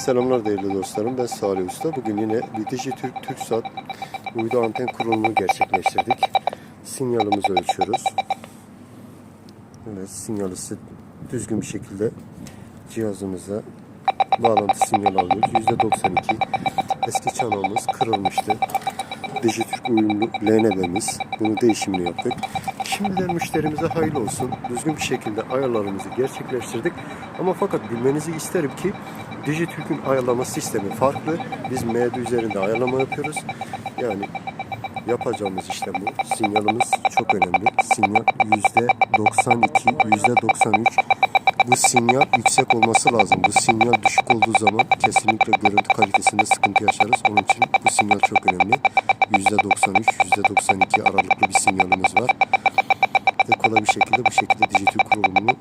selamlar değerli dostlarım. Ben Salih Usta. Bugün yine bir Dijitürk TürkSat uydu anten kurulumu gerçekleştirdik. Sinyalimizi ölçüyoruz. Evet, sinyali düzgün bir şekilde cihazımıza bağlantı sinyali alıyoruz. %92. Eski çanağımız kırılmıştı. Dijitürk uyumlu LNB'miz. Bunu değişimini yaptık. Şimdiden müşterimize hayırlı olsun. Düzgün bir şekilde ayarlarımızı gerçekleştirdik. Ama fakat bilmenizi isterim ki Dijitürk'ün ayarlama sistemi farklı. Biz MD üzerinde ayarlama yapıyoruz. Yani yapacağımız işlem bu. Sinyalimiz çok önemli. Sinyal %92, %93. Bu sinyal yüksek olması lazım. Bu sinyal düşük olduğu zaman kesinlikle görüntü kalitesinde sıkıntı yaşarız. Onun için bu sinyal çok önemli. %93, %92 aralıklı bir sinyalimiz var bir şekilde bu şekilde Dijitürk kurulumunu